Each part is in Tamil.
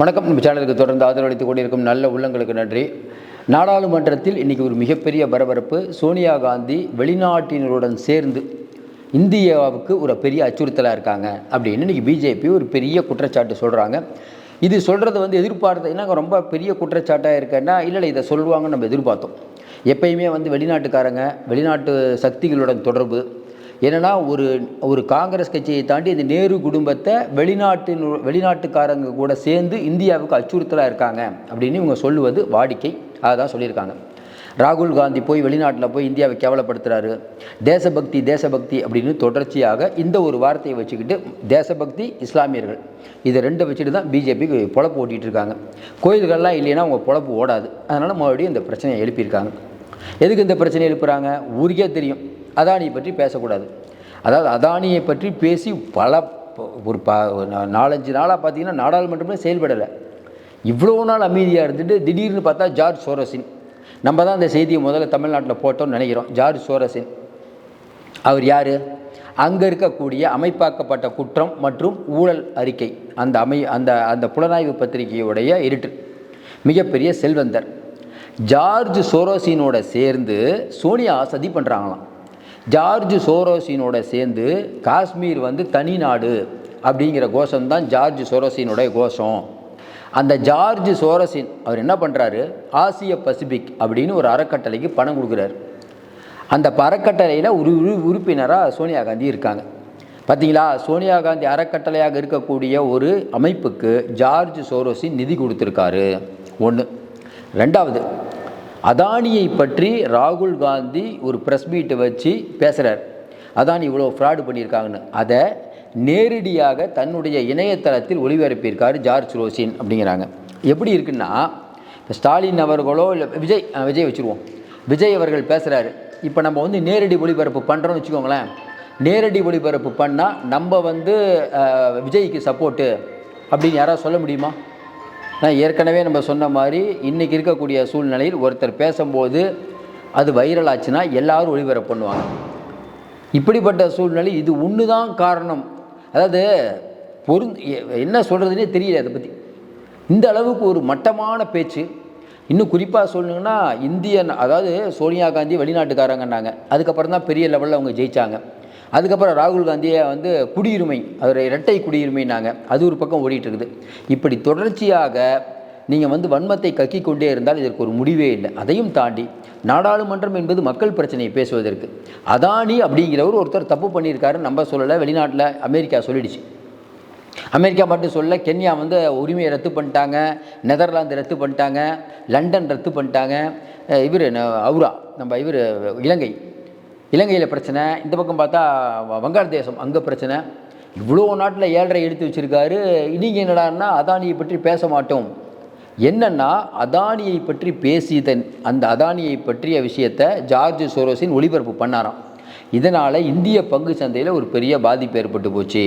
வணக்கம். நம்ம சேனலுக்கு தொடர்ந்து ஆதரவளித்துக் கொண்டிருக்கும் நல்ல உள்ளங்களுக்கு நன்றி. நாடாளுமன்றத்தில் இன்றைக்கி ஒரு மிகப்பெரிய பரபரப்பு. சோனியா காந்தி வெளிநாட்டினருடன் சேர்ந்து இந்தியாவுக்கு ஒரு பெரிய அச்சுறுத்தலாக இருக்காங்க அப்படின்னு இன்றைக்கி பிஜேபி ஒரு பெரிய குற்றச்சாட்டு சொல்கிறாங்க இது சொல்கிறது வந்து எதிர்பார்த்து என்ன ரொம்ப பெரிய குற்றச்சாட்டாக இருக்கேன்னா இல்லை இல்லை இதை சொல்லுவாங்கன்னு நம்ம எதிர்பார்த்தோம். எப்பயுமே வந்து வெளிநாட்டுக்காரங்க வெளிநாட்டு சக்திகளுடன் தொடர்பு என்னென்னா ஒரு ஒரு காங்கிரஸ் கட்சியை தாண்டி இந்த நேரு குடும்பத்தை வெளிநாட்டின் வெளிநாட்டுக்காரங்க கூட சேர்ந்து இந்தியாவுக்கு அச்சுறுத்தலாக இருக்காங்க அப்படின்னு இவங்க சொல்லுவது வாடிக்கை. அதான் சொல்லியிருக்காங்க. ராகுல் காந்தி போய் வெளிநாட்டில் போய் இந்தியாவை கேவலப்படுத்துகிறாரு தேசபக்தி தேசபக்தி அப்படின்னு தொடர்ச்சியாக இந்த ஒரு வார்த்தையை வச்சுக்கிட்டு தேசபக்தி இஸ்லாமியர்கள். இதை ரெண்டை வச்சுட்டு தான் பிஜேபி பொழப்பு ஓட்டிகிட்டு இருக்காங்க. கோயில்கள்லாம் இல்லைன்னா அவங்க பொழப்பு ஓடாது. அதனால் மறுபடியும் இந்த பிரச்சனையை எழுப்பியிருக்காங்க. எதுக்கு இந்த பிரச்சனை எழுப்புறாங்க? ஊருக்கே தெரியும். அதானியை பற்றி பேசக்கூடாது. அதாவது அதானியை பற்றி பேசி பல ஒரு ப ஒரு நாலஞ்சு நாளாக பார்த்தீங்கன்னா நாடாளுமன்றமே செயல்படலை. இவ்வளோ நாள் அமைதியாக இருந்துட்டு திடீர்னு பார்த்தா ஜார்ஜ் சோரஸின். நம்ம தான் இந்த செய்தியை முதல்ல தமிழ்நாட்டில் போட்டோம்னு நினைக்கிறோம். ஜார்ஜ் சோரஸின். அவர் யார்? அங்கே இருக்கக்கூடிய அமைப்பாக்கப்பட்ட குற்றம் மற்றும் ஊழல் அறிக்கை. அந்த அமை அந்த அந்த புலனாய்வு பத்திரிகையுடைய எடிட்டர் மிகப்பெரிய செல்வந்தர். ஜார்ஜ் சோரோசினோட சேர்ந்து சோனியா சதி பண்ணுறாங்களாம் ஜார்ஜ் சோரோசினோட சேர்ந்து காஷ்மீர் வந்து தனி நாடு அப்படிங்கிற கோஷம் தான் ஜார்ஜ் சோரோசினுடைய கோஷம். அந்த ஜார்ஜ் சோரசின் அவர் என்ன பண்ணுறாரு ஆசிய பசிபிக் அப்படின்னு ஒரு அறக்கட்டளைக்கு பணம் கொடுக்குறாரு. அந்த அறக்கட்டளையில் ஒரு உறுப்பினராக சோனியா காந்தி இருக்காங்க. பார்த்தீங்களா சோனியா காந்தி அறக்கட்டளையாக இருக்கக்கூடிய ஒரு அமைப்புக்கு ஜார்ஜ் சோரோசின் நிதி கொடுத்துருக்காரு. ஒன்று ரெண்டாவது அதானியை பற்றி ராகுல் காந்தி ஒரு ப்ரெஸ் மீட்டை வச்சு பேசுகிறார் அதானி இவ்வளோ ஃப்ராடு பண்ணியிருக்காங்கன்னு. அதை நேரடியாக தன்னுடைய இணையதளத்தில் ஒளிபரப்பியிருக்காரு ஜார்ஜ் ரோசின் அப்படிங்கிறாங்க. எப்படி இருக்குன்னா இப்போ ஸ்டாலின் அவர்களோ இல்லை விஜய் விஜய் வச்சுருவோம். விஜய் அவர்கள் பேசுகிறாரு இப்போ நம்ம வந்து நேரடி ஒளிபரப்பு பண்ணுறோம்னு வச்சுக்கோங்களேன். நேரடி ஒளிபரப்பு பண்ணால் நம்ம வந்து விஜய்க்கு சப்போர்ட்டு அப்படின்னு யாராவது சொல்ல முடியுமா? நான் ஏற்கனவே நம்ம சொன்ன மாதிரி இன்றைக்கி இருக்கக்கூடிய சூழ்நிலையில் ஒருத்தர் பேசும்போது அது வைரல் ஆச்சுன்னா எல்லாரும் ஒளிபரப்பு பண்ணுவாங்க. இப்படிப்பட்ட சூழ்நிலை இது ஒன்று தான் காரணம். அதாவது பொருந் என்ன சொல்கிறதுனே தெரியல அதை பற்றி இந்த அளவுக்கு ஒரு மட்டமான பேச்சு. இன்னும் குறிப்பாக சொல்லணுங்கன்னா இந்தியன் அதாவது சோனியா காந்தி வெளிநாட்டுக்காரங்கன்னாங்க. அதுக்கப்புறம் தான் பெரிய லெவலில் அவங்க ஜெயிச்சாங்க. அதுக்கப்புறம் ராகுல் காந்தியை வந்து குடியுரிமை அவர் இரட்டை குடியுரிமைனாங்க அது ஒரு பக்கம் ஓடிட்டு இருக்குது இப்படி தொடர்ச்சியாக நீங்கள் வந்து வன்மத்தை கக்கி கொண்டே இருந்தால் இதற்கு ஒரு முடிவே இல்லை. அதையும் தாண்டி நாடாளுமன்றம் என்பது மக்கள் பிரச்சனையை பேசுவதற்கு. அதானி அப்படிங்கிறவர் ஒருத்தர் தப்பு பண்ணியிருக்காரு நம்ம சொல்லலை வெளிநாட்டில் அமெரிக்கா சொல்லிடுச்சு. அமெரிக்கா மட்டும் சொல்ல கென்யா வந்து உரிமையை ரத்து பண்ணிட்டாங்க நெதர்லாந்து ரத்து பண்ணிட்டாங்க லண்டன் ரத்து பண்ணிட்டாங்க. இவர் அவுரா நம்ம இவர் இலங்கை. இலங்கையில் பிரச்சனை இந்த பக்கம் பார்த்தா வங்காளதேசம் அங்கே பிரச்சனை. இவ்வளோ நாட்டில் ஏழரை எடுத்து வச்சிருக்காரு. இன்றைக்கி என்னடான்னா அதானியை பற்றி பேச மாட்டோம். என்னன்னா அதானியை பற்றி பேசியதன் அந்த அதானியை பற்றிய விஷயத்தை ஜார்ஜ் சோரோஸின் ஒளிபரப்பு பண்ணாராம். இதனால் இந்திய பங்கு சந்தையில் ஒரு பெரிய பாதிப்பு ஏற்பட்டு போச்சு.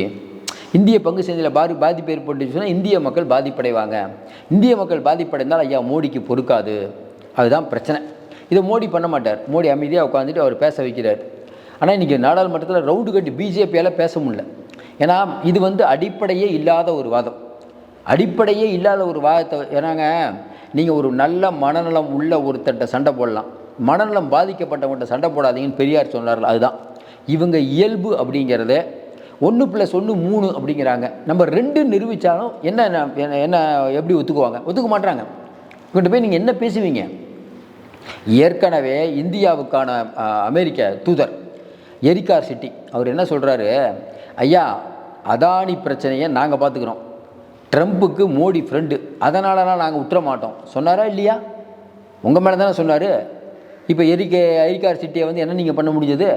இந்திய பங்கு சந்தையில் பாதி பாதிப்பு ஏற்பட்டுச்சுன்னா இந்திய மக்கள் பாதிப்படைவாங்க. இந்திய மக்கள் பாதிப்படைந்தால் ஐயா மோடிக்கு பொறுக்காது. அதுதான் பிரச்சனை. இதை மோடி பண்ண மாட்டார். மோடி அமைதியாக உட்காந்துட்டு அவர் பேச வைக்கிறார். ஆனால் இன்றைக்கி நாடாளுமன்றத்தில் ரவுண்டு கட்டி பிஜேபியால் பேச முடியல. ஏன்னா இது வந்து அடிப்படையே இல்லாத ஒரு வாதம். அடிப்படையே இல்லாத ஒரு வாதத்தை ஏன்னாங்க நீங்கள் ஒரு நல்ல மனநலம் உள்ள ஒருத்தர்கிட்ட சண்டை போடலாம். மனநலம் பாதிக்கப்பட்டவங்கள்ட்ட சண்டை போடாதீங்கன்னு பெரியார் சொன்னார்கள். அதுதான். இவங்க இயல்பு அப்படிங்கிறத ஒன்று ப்ளஸ் ஒன்று மூணு அப்படிங்கிறாங்க. நம்ம ரெண்டு நிரூபித்தாலும் என்ன என்ன- என்ன எப்படி ஒத்துக்குவாங்க? ஒத்துக்க மாட்டாங்க இவங்ககிட்ட போய் நீங்கள் என்ன பேசுவீங்க? ஏற்கனவே இந்தியாவுக்கான அமெரிக்க தூதர் எரிகார் சிட்டி அவர் என்ன சொல்கிறாரு ஐயா அதானி பிரச்சனையை நாங்கள் பார்த்துக்குறோம் ட்ரம்ப்புக்கு மோடி ஃப்ரெண்டு அதனாலலாம் நாங்கள் விட்டுற மாட்டோம். சொன்னாரா இல்லையா? உங்கள் மேலே தானே சொன்னார். இப்போ எரிக்க எரிக்கார் சிட்டியை வந்து என்ன நீங்கள் பண்ண முடிஞ்சது?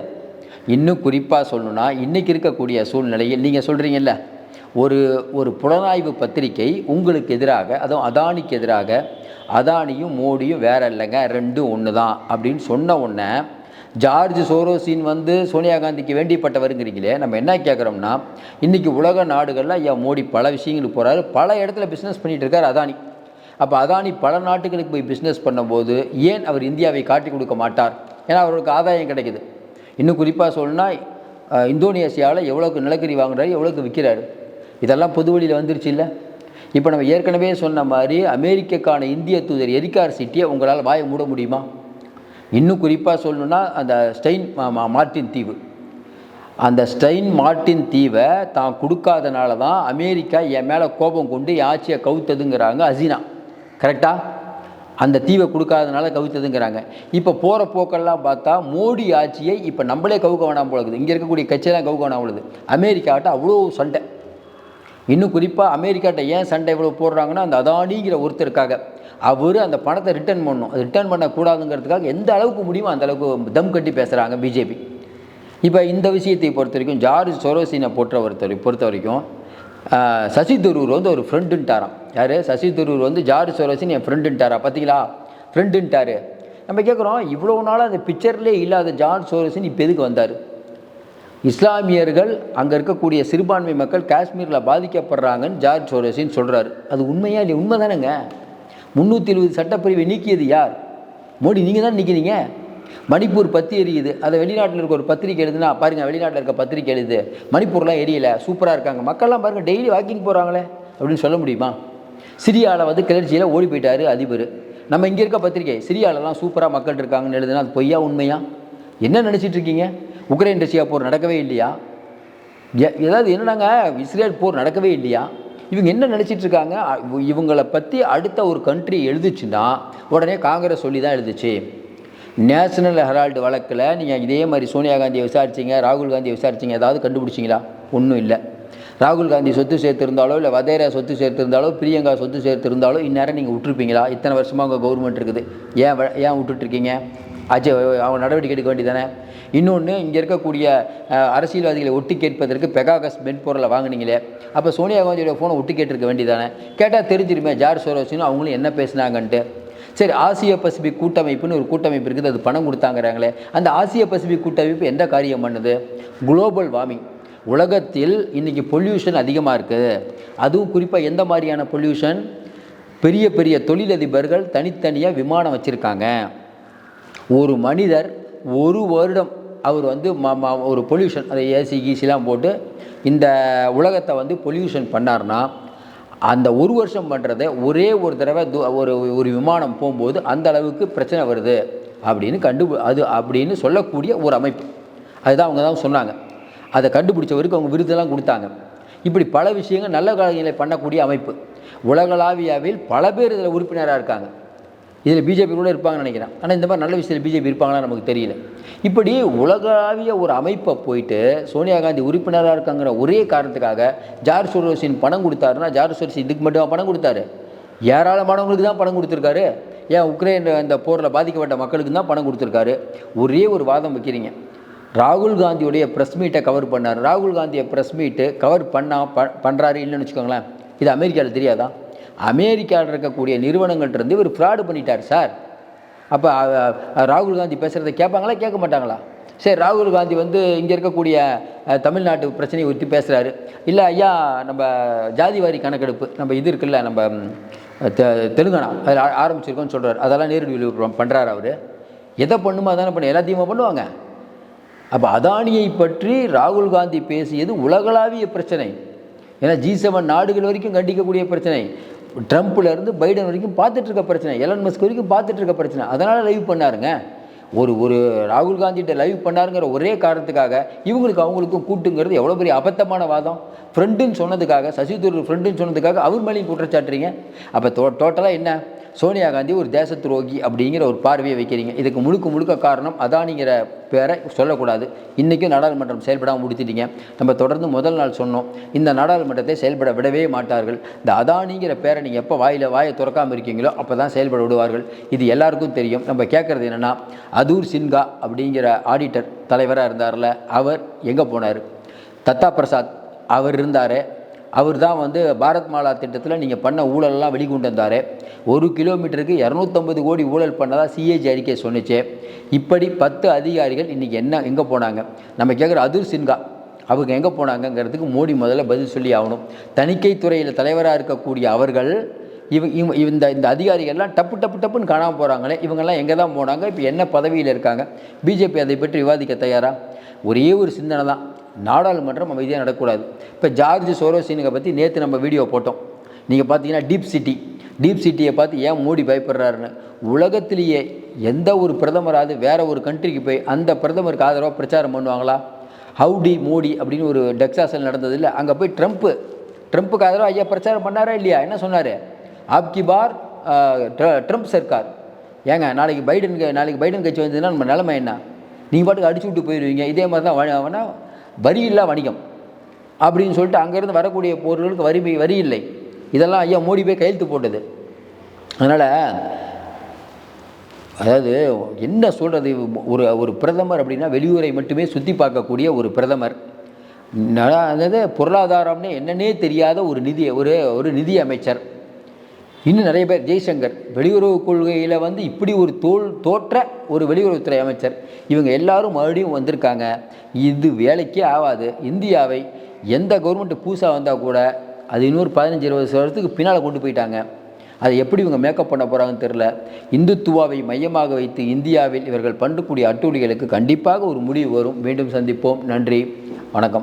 இன்னும் குறிப்பாக சொல்லணுன்னா இன்றைக்கி இருக்கக்கூடிய சூழ்நிலையில் நீங்கள் சொல்கிறீங்கல்ல ஒரு ஒரு புலனாய்வு பத்திரிகை உங்களுக்கு எதிராக அதுவும் அதானிக்கு எதிராக அதானியும் மோடியும் வேற இல்லைங்க ரெண்டும் ஒன்று தான் அப்படின்னு சொன்ன உடனே ஜார்ஜ் சோரோசின் வந்து சோனியா காந்திக்கு வேண்டிப்பட்டவருங்கிறீங்களே நம்ம என்ன கேட்குறோம்னா இன்றைக்கி உலக நாடுகளில் ஐயா மோடி பல விஷயங்களுக்கு போகிறாரு பல இடத்துல பிஸ்னஸ் பண்ணிகிட்டு இருக்கார் அதானி. அப்போ அதானி பல நாட்டுகளுக்கு போய் பிஸ்னஸ் பண்ணும்போது ஏன் அவர் இந்தியாவை காட்டி கொடுக்க மாட்டார்? ஏன்னா அவருக்கு ஆதாயம் கிடைக்குது. இன்னும் குறிப்பாக சொல்லணும்னா இந்தோனேஷியாவில் இந்தோனேசியாவில் எவ்வளோக்கு நிலக்கரி வாங்குறாரு எவ்வளோக்கு விற்கிறாரு இதெல்லாம் பொதுவெளியில் வந்துருச்சு இல்லை? இப்போ நம்ம ஏற்கனவே சொன்ன மாதிரி அமெரிக்காக்கான இந்திய தூதர் எரிக்கார் சிட்டியை உங்களால் வாயை மூட முடியுமா? இன்னும் குறிப்பாக சொல்லணுன்னா அந்த ஸ்டெயின் மா- மா- மார்ட்டின் தீவு. அந்த ஸ்டெயின் மார்ட்டின் தீவை தான் கொடுக்காதனால தான் அமெரிக்கா என் மேலே கோபம் கொண்டு என் ஆட்சியை கவுத்ததுங்கிறாங்க அசீனா. கரெக்டாக அந்த தீவை கொடுக்காதனால கவுத்ததுங்கிறாங்க. இப்போ போகிற போக்கெல்லாம் பார்த்தா மோடி ஆட்சியை இப்போ நம்மளே கவுக்க வேணாம் போலக்குது இங்கே இருக்கக்கூடிய கட்சியெல்லாம் கவுக்க வேணாம் போலது அமெரிக்காட்ட அவ்வளோ சண்டை. இன்னும் குறிப்பாக அமெரிக்காட்ட ஏன் சண்டை இவ்வளோ போடுறாங்கன்னா அந்த அதானிங்கிற ஒருத்தருக்காக. அவர் அந்த பணத்தை ரிட்டர்ன் பண்ணணும். ரிட்டர்ன் பண்ணக்கூடாதுங்கிறதுக்காக எந்த அளவுக்கு முடியுமோ அந்த அளவுக்கு தம் கட்டி பேசுகிறாங்க பிஜேபி இப்போ இந்த விஷயத்தை பொறுத்த வரைக்கும் ஜார்ஜ் சொரோசினை போட்ட ஒருத்தர் பொறுத்த வரைக்கும் சசி தரூர் வந்து ஒரு ஃப்ரெண்டுன்ட்டாராம் யார்? சசி தரூர் வந்து ஜார்ஜ் சொரோசின் என் ஃப்ரெண்டுன்ட்டாரா பார்த்தீங்களா ஃப்ரெண்டுன்ட்டாரு நம்ம கேட்குறோம் இவ்வளோ நாளாக அந்த பிக்சர்லேயே இல்லாத ஜார்ஜ் சோரோசின் இப்போ எதுக்கு வந்தார்? இஸ்லாமியர்கள் அங்கே இருக்கக்கூடிய சிறுபான்மை மக்கள் காஷ்மீரில் பாதிக்கப்படுறாங்கன்னு ஜார்ஜ் சோரோசின் சொல்கிறாரு அது உண்மையா இல்லை உண்மை தானேங்க முந்நூற்றி எழுபது சட்டப்பிரிவை நீக்கியது யார்? மோடி நீங்கள் தான் நிற்கிறீங்க மணிப்பூர் பற்றி எரியுது. அதை வெளிநாட்டில் இருக்க ஒரு பத்திரிக்கை எழுதுனா பாருங்கள் வெளிநாட்டில் இருக்க பத்திரிக்கை எழுது. மணிப்பூர்லாம் எரியல. சூப்பராக இருக்காங்க. மக்கள்லாம் பாருங்கள் டெய்லி வாக்கிங் போகிறாங்களே அப்படின்னு சொல்ல முடியுமா? சிரியாவில் வந்து கிளர்ச்சியில் ஓடி போயிட்டார் அதிபர். நம்ம இங்கே இருக்க பத்திரிக்கை சிரியாவிலலாம் சூப்பராக மக்கள் இருக்காங்கன்னு எழுதுனா அது பொய்யா உண்மையா? என்ன நினச்சிட்டு இருக்கீங்க? உக்ரைன் ரஷ்யா போர் நடக்கவே இல்லையா? எ- ஏதாவது என்னடாங்க? இஸ்ரேல் போர் நடக்கவே இல்லையா? இவங்க என்ன நினச்சிட்டு இருக்காங்க? இவங்களை பற்றி அடுத்த ஒரு கண்ட்ரி எழுதுச்சுன்னா உடனே காங்கிரஸ் சொல்லி தான் எழுதுச்சு. நேஷனல் ஹெரால்டு வழக்கில் நீங்கள் இதே மாதிரி சோனியா காந்தியை விசாரிச்சீங்க ராகுல் காந்தியை விசாரிச்சீங்க ஏதாவது கண்டுபிடிச்சிங்களா? ஒன்றும் இல்லை. ராகுல் காந்தி சொத்து சேர்த்துருந்தாலோ இல்லை வதேரா சொத்து சேர்த்துருந்தாலோ பிரியங்கா சொத்து சேர்த்துருந்தாலோ இந்நேரம் நீங்கள் விட்டுருப்பீங்களா? இத்தனை வருஷமாக உங்கள் கவர்மெண்ட் இருக்குது. ஏன் வ- ஏன் விட்டுட்ருக்கீங்க அஜய் அவங்க நடவடிக்கை எடுக்க வேண்டியதானே இன்னொன்று இங்கே இருக்கக்கூடிய அரசியல்வாதிகளை ஒட்டி கேட்பதற்கு பெகாகஸ் மென்பொருளை வாங்குனீங்களே. அப்போ சோனியா காந்தியோட ஃபோனை ஒட்டி கேட்டிருக்க வேண்டியதானே கேட்டால் தெரிஞ்சிருமே ஜார் சோரோசின்னு அவங்களும் என்ன பேசுனாங்கன்ட்டு. சரி ஆசிய பசிபிக் கூட்டமைப்புன்னு ஒரு கூட்டமைப்பு இருக்குது அது பணம் கொடுத்தாங்கிறாங்களே. அந்த ஆசிய பசிபிக் கூட்டமைப்பு எந்த காரியம் பண்ணுது? குளோபல் வார்மிங் உலகத்தில் இன்றைக்கி பொல்யூஷன் அதிகமாக இருக்குது அதுவும் குறிப்பாக எந்த மாதிரியான பொல்யூஷன் பெரிய பெரிய தொழிலதிபர்கள் தனித்தனியாக விமானம் வச்சுருக்காங்க. ஒரு மனிதர் ஒரு வருடம் அவர் வந்து ம- ஒரு பொல்யூஷன் அதை ஏசி கீசிலாம் போட்டு இந்த உலகத்தை வந்து பொல்யூஷன் பண்ணார்னா அந்த ஒரு வருஷம் பண்ணுறதை ஒரே ஒரு தடவை ஒரு ஒரு விமானம் போகும்போது அந்த அளவுக்கு பிரச்சனை வருது அப்படின்னு கண்டு அது அப்படின்னு சொல்லக்கூடிய ஒரு அமைப்பு. அதுதான் அவங்க தான் சொன்னாங்க. அதை கண்டுபிடிச்சவருக்கு அவங்க விருதெல்லாம் கொடுத்தாங்க. இப்படி பல விஷயங்கள் நல்ல காலங்களில் பண்ணக்கூடிய அமைப்பு. உலகளாவியாவில் பல பேர் இதில் உறுப்பினராக இருக்காங்க. இதில் பிஜேபி கூட இருப்பாங்கன்னு நினைக்கிறேன். ஆனால் இந்த மாதிரி நல்ல விஷயத்தில் பிஜேபி இருப்பாங்களா நமக்கு தெரியல. இப்படி உலகளாவிய ஒரு அமைப்பை போயிட்டு சோனியா காந்தி உறுப்பினராக இருக்காங்கிற ஒரே காரணத்துக்காக ஜார்ஜ் சோரோசின் பணம் கொடுத்தாருன்னா ஜார்ஜ் சோரோசின் இதுக்கு மட்டும் பணம் கொடுத்தாரு? ஏராளமானவங்களுக்கு தான் பணம் கொடுத்துருக்காரு. ஏன் உக்ரைன் அந்த போரில் பாதிக்கப்பட்ட மக்களுக்கு தான் பணம் கொடுத்துருக்காரு? ஒரே ஒரு வாதம் வைக்கிறீங்க. ராகுல் காந்தியுடைய ப்ரெஸ் மீட்டை கவர் பண்ணார். ராகுல் காந்தியை ப்ரெஸ் மீட்டு கவர் பண்ணா ப பண்ணுறாரு இல்லைன்னு வச்சுக்கோங்களேன். இது அமெரிக்காவில் தெரியாதா? அமெரிக்காவில் இருக்கக்கூடிய நிறுவனங்கள்ட்ட இவர் ஃப்ராடு பண்ணிட்டார் சார் அப்போ ராகுல் காந்தி பேசுகிறத கேட்பாங்களா கேட்க மாட்டாங்களா? சரி ராகுல் காந்தி வந்து இங்கே இருக்கக்கூடிய தமிழ்நாட்டு பிரச்சனையை ஒட்டி பேசுகிறாரு இல்லை ஐயா நம்ம ஜாதிவாரி கணக்கெடுப்பு நம்ம இது இருக்குல்ல நம்ம தெ- தெலுங்கானா அதில் ஆரம்பிச்சிருக்கோம்னு சொல்கிறார் அதெல்லாம் நேரடி பண்ணுறாரு அவர். எதை பண்ணுமோ அதானே பண்ண எல்லாத்தையுமே பண்ணுவாங்க. அப்போ அதானியை பற்றி ராகுல் காந்தி பேசியது உலகளாவிய பிரச்சனை. ஏன்னா ஜி செவன் நாடுகள் வரைக்கும் கண்டிக்கக்கூடிய பிரச்சனை. ட்ரம்ப்லேருந்து பைடன் வரைக்கும் பார்த்துட்டு இருக்க பிரச்சனை எலன் மஸ்க் வரைக்கும் பார்த்துட்டு இருக்க பிரச்சனை. அதனால் லைவ் பண்ணாருங்க. ஒரு ஒரு ராகுல் காந்திகிட்ட லைவ் பண்ணாருங்கிற ஒரே காரணத்துக்காக இவங்களுக்கு அவங்களுக்கும் கூட்டுங்கிறது எவ்வளோ பெரிய அபத்தமான வாதம். ஃப்ரெண்டுன்னு சொன்னதுக்காக சசி தரூர் ஃப்ரெண்டுன்னு சொன்னதுக்காக அவர் மேலேயும் குற்றச்சாட்டுறீங்க. அப்போ டோ டோட்டலாக என்ன? சோனியா காந்தி ஒரு தேச துரோகி அப்படிங்கிற ஒரு பார்வையை வைக்கிறீங்க. இதுக்கு முழுக்க முழுக்க காரணம் அதானிங்கிற பேரை சொல்லக்கூடாது. இன்றைக்கும் நாடாளுமன்றம் செயல்படாமல் முடித்திட்டீங்க நம்ம தொடர்ந்து முதல் நாள் சொன்னோம். இந்த நாடாளுமன்றத்தை செயல்பட விடவே மாட்டார்கள். இந்த அதானிங்கிற பேரை நீங்கள் எப்போ வாயில் வாயை திறக்காமல் இருக்கீங்களோ அப்போ தான் செயல்பட விடுவார்கள். இது எல்லாருக்கும் தெரியும். நம்ம கேட்குறது என்னென்னா அதூர் சின்ஹா அப்படிங்கிற ஆடிட்டர் தலைவராக இருந்தார்ல அவர் எங்கே போனார்? தத்தா பிரசாத் அவர் இருந்தார். அவர் தான் வந்து பாரத் மாலா திட்டத்தில் நீங்கள் பண்ண ஊழலெல்லாம் வெளிக்கொண்டு வந்தார். ஒரு கிலோமீட்டருக்கு இரநூத்தம்பது கோடி ஊழல் பண்ணதாக சிஏஜி அறிக்கை சொன்னிச்சு. இப்படி பத்து அதிகாரிகள் இன்றைக்கி என்ன எங்கே போனாங்க? நம்ம கேட்குற அதுர் சின்ஹா அவங்க எங்கே போனாங்கங்கிறதுக்கு மோடி முதல்ல பதில் சொல்லி ஆகணும். தணிக்கை துறையில் தலைவராக இருக்கக்கூடிய அவர்கள் இவங்க இவங்க இந்த இந்த அதிகாரிகள்லாம் டப்பு டப்பு டப்புன்னு காணாமல் போகிறாங்களே இவங்கெல்லாம் எங்கே தான் போனாங்க இப்போ என்ன பதவியில் இருக்காங்க? பிஜேபி அதை பற்றி விவாதிக்க தயாரா? ஒரே ஒரு சிந்தனை தான். நாடாளுமன்றம் அமைதியாக நடக்கக்கூடாது. இப்போ ஜார்ஜ் சோரோசினுங்க பற்றி நேற்று நம்ம வீடியோ போட்டோம். நீங்கள் பார்த்தீங்கன்னா டீப் சிட்டி. டீப் சிட்டியை பார்த்து ஏன் மோடி பயப்படுறாருன்னு? உலகத்திலேயே எந்த ஒரு பிரதமராவது வேறு ஒரு கண்ட்ரிக்கு போய் அந்த பிரதமருக்கு ஆதரவாக பிரச்சாரம் பண்ணுவாங்களா? ஹவுடி மோடி அப்படின்னு ஒரு டெக்ஸாஸில் நடந்தது இல்லை. அங்கே போய் ட்ரம்ப்பு ட்ரம்ப்புக்கு ஆதரவாக ஐயா பிரச்சாரம் பண்ணாரா இல்லையா? என்ன சொன்னார்? ஆப்கி பார் ட்ர- ட்ரம்ப் சர்க்கார். ஏங்க நாளைக்கு பைடன் நாளைக்கு பைடன் கட்சி வந்ததுன்னா நம்ம நிலைமை என்ன? நீங்கள் பாட்டுக்கு அடிச்சு விட்டு போயிடுவீங்க இதே மாதிரி தான் வ- வரி இல்லா வணிகம். அப்படின்னு சொல்லிட்டு அங்கேருந்து வரக்கூடிய பொருட்களுக்கு வரி வரி இல்லை. இதெல்லாம் ஐயா மோடி போய் கையெழுத்து போட்டது. அதனால் அதாவது என்ன சொல்கிறது ஒரு ஒரு பிரதமர் அப்படின்னா வெளியூரை மட்டுமே சுற்றி பார்க்கக்கூடிய ஒரு பிரதமர். அதாவது பொருளாதாரம்னு என்னன்னே தெரியாத ஒரு நிதி ஒரு ஒரு நிதி அமைச்சர். இன்னும் நிறைய பேர் ஜெய்சங்கர் வெளியுறவு கொள்கையில் வந்து இப்படி ஒரு தோல் தோற்ற ஒரு வெளியுறவுத்துறை அமைச்சர். இவங்க எல்லாரும் மறுபடியும் வந்திருக்காங்க. இது வேலைக்கே ஆகாது. இந்தியாவை எந்த கவர்மெண்ட் புதுசாக வந்தால் கூட அது இன்னொரு பதினஞ்சு இருபது வருஷத்துக்கு பின்னால் கொண்டு போயிட்டாங்க. அதை எப்படி இவங்க மேக்கப் பண்ண போகிறாங்கன்னு தெரில இந்துத்துவாவை மையமாக வைத்து இந்தியாவில் இவர்கள் பண்ணக்கூடிய அட்டூழிகளுக்கு கண்டிப்பாக ஒரு முடிவு வரும். மீண்டும் சந்திப்போம். நன்றி. வணக்கம்.